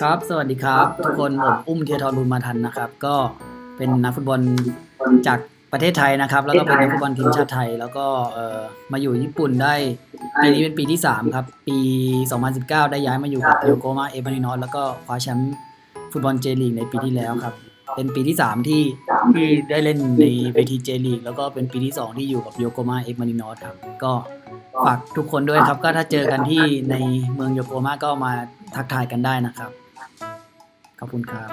ครับ สวัสดีครับ ทุกคนผมอุ้มเทียทรบุญมาทันนะครับ ก็เป็นนักฟุตบอลจากประเทศไทยนะครับ แล้วก็เป็นนักฟุตบอลทีมชาติไทย แล้วก็เออมาอยู่ญี่ปุ่นได้ปีนี้เป็นปีที่ 3 ครับ ปี 2019 ได้ย้ายมาอยู่กับโยโกมาเอฟานินอสแล้วก็คว้าแชมป์ฟุตบอลเจลีกในปีที่แล้วครับ เป็นปีที่ 3 ที่ที่ได้เล่นในเวทีเจลีกแล้วก็เป็นปีที่ 2 ที่อยู่กับโยโกมาเอฟมานินอสครับก็ฝากทุกคนด้วยครับ ก็ถ้าเจอกันที่ในเมืองโยโกมาก็มาทักทายกันได้นะครับ ขอบคุณครับ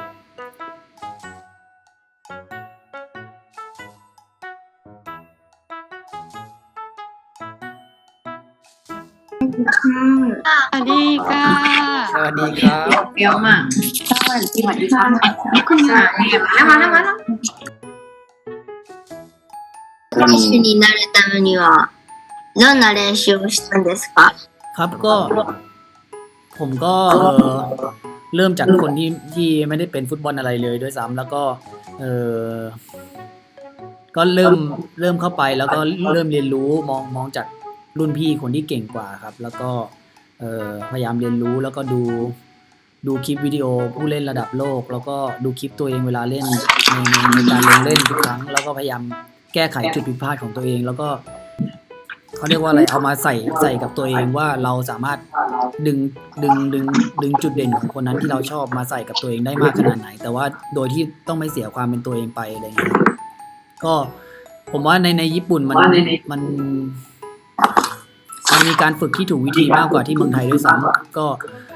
สวัสดีค่ะสวัสดีครับเปรี้ยวมากสวัสดีสวัสดีค่ะนี่คุณมาแล้วมาแล้วมาแล้ว選手になるためにはどんな練習をしたんですかครับก็ผมก็ เริ่มจากคนที่ที่ไม่ได้เป็นฟุตบอลอะไรเลยด้วยซ้ำแล้วก็เออก็เริ่มเริ่มเข้าไปแล้วก็เริ่มเรียนรู้มองมองจากรุ่นพี่คนที่เก่งกว่าครับ แล้วก็เอ่อพยายามเรียนรู้แล้วก็ดูดูคลิปวิดีโอผู้เล่นระดับโลก แล้วก็ดูคลิปตัวเองเวลาเล่นในในการลงเล่นทุกครั้ง แล้วก็พยายามแก้ไขจุดผิดพลาดของตัวเอง แล้วก็ เขาเรียกว่าอะไรเอามาใส่ใส่กับตัวเองว่าเราสามารถดึงดึงดึงดึงจุดเด่นของคนนั้นที่เราชอบมาใส่กับตัวเองได้มากขนาดไหน แต่ว่าโดยที่ต้องไม่เสียความเป็นตัวเองไปอะไรอย่างเงี้ยก็ผมว่าในในญี่ปุ่นมันมันมันมีการฝึกที่ถูกวิธีมากกว่าที่เมืองไทยด้วยซ้ำก็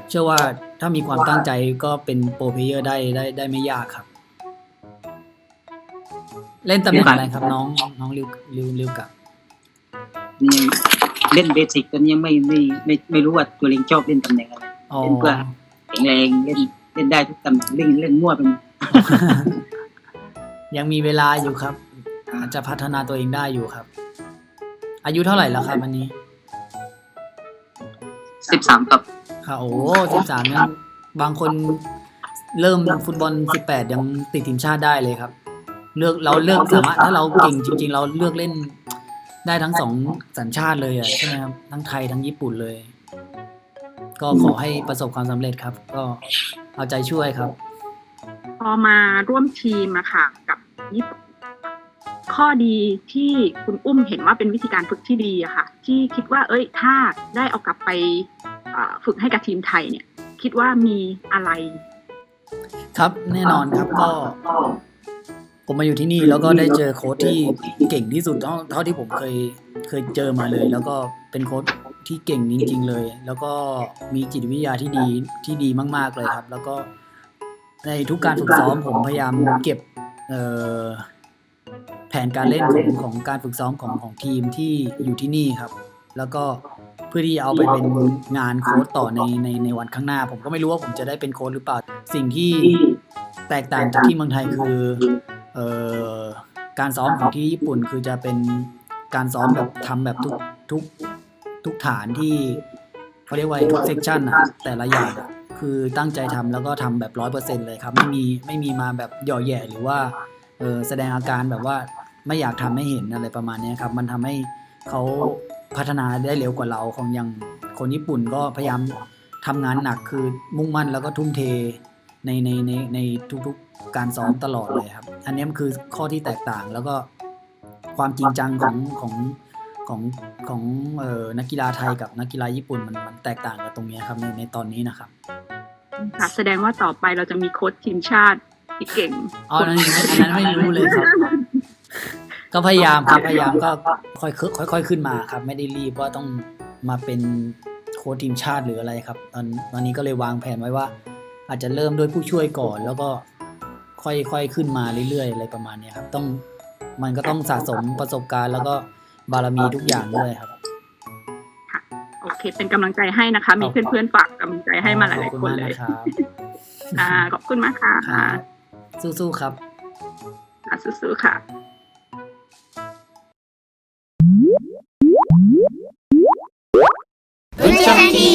เชื่อว่าถ้ามีความตั้งใจก็เป็นโปรเพเยอร์ได้ได้ได้ไม่ยากครับ เล่นตำแหน่งอะไรครับ น้องน้องริวริวริวกับ นี่เล่นเบสิกตอนนี้ยังไม่ไม่ไม่ไม่รู้ว่าตัวเองชอบเล่นตำแหน่งอะไรอ๋อเล่นเพื่อแข็งแรงเล่นเล่นได้ทุกตำแหน่งเล่นเล่นมั่วไปหมดยังมีเวลาอยู่ครับอาจจะพัฒนาตัวเองได้อยู่ครับ อายุเท่าไหร่แล้วครับอันนี้สิบสามกับค่ะโอ้สิบสามยังบางคนเริ่มฟุตบอลสิบแปดยังติดทีมชาติได้เลยครับ เลือกเราเลือกสามารถถ้าเราเก่งจริง ๆ เราเลือกเล่น ได้ทั้งสองสัญชาติเลยอะใช่ไหมครับทั้งไทยทั้งญี่ปุ่นเลย ก็ขอให้ประสบความสำเร็จครับ ก็เอาใจช่วยครับ พอมาร่วมทีมอะค่ะ กับญี่ปุ่นข้อดีที่คุณอุ้มเห็นว่าเป็นวิธีการฝึกที่ดีอะค่ะ ที่คิดว่า เอ้ย ถ้าได้เอากลับไปเอ่อฝึกให้กับทีมไทยเนี่ย คิดว่ามีอะไร ครับแน่นอนครับก็ ผมมาอยู่ที่นี่แล้วก็ได้เจอโค้ชที่เก่งที่สุดเท่าเท่าที่ผมเคยเคยเจอมาเลย แล้วก็เป็นโค้ชที่เก่งจริง ๆ เลย แล้วก็มีจิตวิทยาที่ดีที่ดีมาก ๆเลยครับ แล้วก็ในทุกการฝึกซ้อมผมพยายามเก็บเอ่อแผนการเล่นของของการฝึกซ้อมของของทีมที่อยู่ที่นี่ครับ แล้วก็เพื่อที่จะเอาไปเป็นงานโค้ชต่อในในในวันข้างหน้า ผมก็ไม่รู้ว่าผมจะได้เป็นโค้ชหรือเปล่า สิ่งที่แตกต่างจากที่เมืองไทยคือ เอ่อการซ้อมของที่ญี่ปุ่นคือจะเป็นการซ้อมแบบทำแบบทุกทุกทุกฐานที่เขาเรียกว่าทุกเซกชันอะแต่ละอย่างอะคือตั้งใจทำแล้วก็ทำแบบร้อยเปอร์เซ็นต์เลยครับ ไม่มีไม่มีมาแบบหย่อแย่หรือว่าเออแสดงอาการแบบว่าไม่อยากทำให้เห็นอะไรประมาณเนี้ยครับ มันทำให้เขาพัฒนาได้เร็วกว่าเราของอย่างคนญี่ปุ่นก็พยายามทำงานหนักคือมุ่งมั่นแล้วก็ทุ่มเท ในในในในทุกๆการซ้อมตลอดเลยครับ อันนี้มันคือข้อที่แตกต่างแล้วก็ความจริงจังของของของของเอ่อนักกีฬาไทยกับนักกีฬาญี่ปุ่นมันมันแตกต่างกันตรงเนี้ยครับในในตอนนี้นะครับค่ะแสดงว่าต่อไปเราจะมีโค้ชทีมชาติที่เก่งอ๋ออันนั้นอันนั้นไม่รู้เลยครับ ก็พยายามครับพยายามก็ค่อยๆค่อยๆขึ้นมาครับ ไม่ได้รีบว่าต้องมาเป็นโค้ชทีมชาติหรืออะไรครับตอนตอนนี้ก็เลยวางแผนไว้ว่า อาจจะเริ่มด้วยผู้ช่วยก่อน แล้วก็ค่อยๆขึ้นมาเรื่อยๆอะไรประมาณนี้ครับ ต้องมันก็ต้องสะสมประสบการณ์ แล้วก็บารมีทุกอย่างด้วยครับโอเค เป็นกำลังใจให้นะคะ มีเพื่อนๆฝากกำลังใจให้มาหลายๆคนเลยค่ะขอบคุณมากค่ะ สู้ๆครับสู้ๆค่ะวิทยาที